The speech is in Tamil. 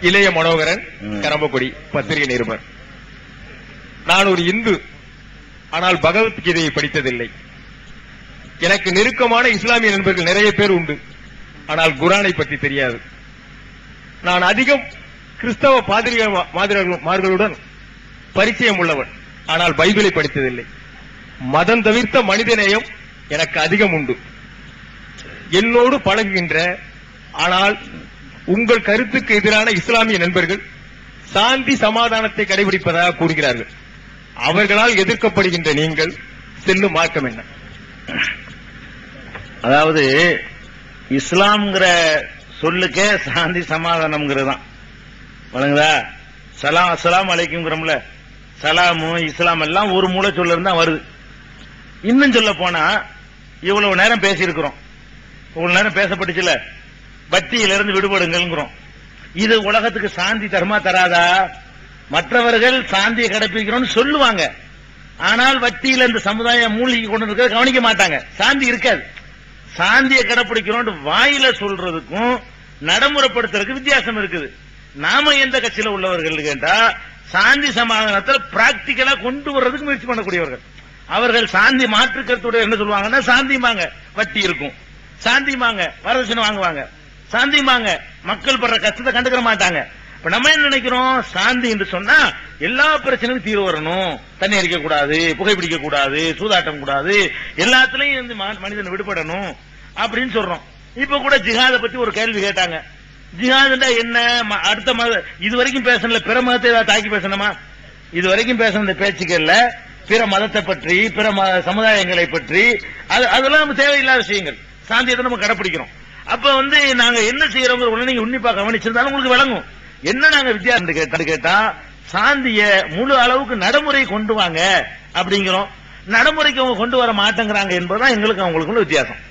இளைய மனோகரன். கரம்பக்குடி பத்திரிகை நிருபர். நான் ஒரு இந்து ஆனால் பகவத்கீதையை படித்ததில்லை. எனக்கு நெருக்கமான இஸ்லாமிய நண்பர்கள் நிறைய பேர் உண்டு. ஆனால் குரானை பற்றி தெரியாது. நான் அதிகம் கிறிஸ்தவ பாதிரிக- மாதிரிமார்களுடன் பரிச்சயம் உள்ளவன். ஆனால் பைபிளை படித்ததில்லை. மதம் தவிர்த்த மனிதநேயம் எனக்கு அதிகம் உண்டு. என்னோடு பழகுகின்ற ஆனால் உங்கள் கருத்துக்கு எதிரான இஸ்லாமிய நண்பர்கள் சாந்தி சமாதானத்தை கடைபிடிப்பதாக கூறுகிறார்கள். அவர்களால் எதிர்க்கப்படுகின்ற நீங்கள் செல்லும் மார்க்கம் என்ன? அதாவது இஸ்லாம்ங்கிற சொல்லுக்கே சாந்தி சமாதானம்ங்கிறது தான் வழங்குதா சலாம் அஸ்லாம் அலைக்கும்ங்கிறோம்ல. சலாமு இஸ்லாம் எல்லாம் ஒரு மூல சொல்லிருந்தா வருது. இன்னும் சொல்ல போனா இவ்வளவு நேரம் பேசியிருக்கிறோம். இவ்வளவு நேரம் பேசப்பட்டுச்சுல. பக்தியிலிருந்து விடுபடுங்கள் இது உலகத்துக்கு சாந்தி தருமா தராதா? மற்றவர்கள் சாந்தியை கடைபிடிக்கிறோம்னு சொல்லுவாங்க. ஆனால் வட்டியில் இந்த சமுதாயம் மூழ்கி கொண்டு இருக்கிறத கவனிக்க மாட்டாங்க. சாந்தி இருக்காது. சாந்தியை கடைபிடிக்கிறோம் வாயில சொல்றதுக்கும் நடைமுறைப்படுத்துறதுக்கு வித்தியாசம் இருக்குது. நாம எந்த கட்சியில உள்ளவர்கள் கேட்டா சாந்தி சமாதானத்தில் பிராக்டிக்கலா கொண்டு வர்றதுக்கு முயற்சி பண்ணக்கூடியவர்கள். அவர்கள் சாந்தி மாற்று என்ன சொல்லுவாங்கன்னா சாந்திமாங்க வட்டி இருக்கும். சாந்திமாங்க வரதட்சணை வாங்குவாங்க. சாந்திம்பாங்க மக்கள் படுற கஷ்டத்தை கண்டுக்கிற மாட்டாங்க. இப்ப நம்ம என்ன நினைக்கிறோம்? சாந்தி என்று சொன்னா எல்லா பிரச்சனையும் தீர்வு வரணும். தண்ணி அடிக்க கூடாது புகைப்பிடிக்க கூடாது சூதாட்டம் கூடாது எல்லாத்துலயும் வந்து ம- மனிதன் விடுபடணும் அப்படின்னு சொல்றோம். இப்ப கூட ஜிஹாத பத்தி ஒரு கேள்வி கேட்டாங்க. ஜிஹாதுண்டா என்ன? ம- அடுத்த மத இது வரைக்கும் பேசணும்ல பிற மதத்தை ஏதாவது தாக்கி பேசணுமா? இது வரைக்கும் பேசின இந்த பேச்சுக்கள்ல பிற மதத்தை பற்றி பிற சமுதாயங்களை பற்றி. அது அதெல்லாம் நம்ம தேவையில்லாத விஷயங்கள். சாந்தியத்தை நம்ம கடைபிடிக்கிறோம் அப்ப வந்து நாங்க என்ன செய்யறோங்கிற உடனே நீங்க உன்னிப்பா கவனிச்சிருந்தாலும் உங்களுக்கு விளங்கும். என்ன நாங்க வித்தியாசம் கேட்டா கேட்டா சாந்திய முழு அளவுக்கு நடைமுறை கொண்டு வாங்க அப்படிங்கிறோம். நடைமுறைக்கு அவங்க கொண்டு வர மாட்டேங்கிறாங்க என்பதுதான் எங்களுக்கு அவங்களுக்குள்ள வித்தியாசம்.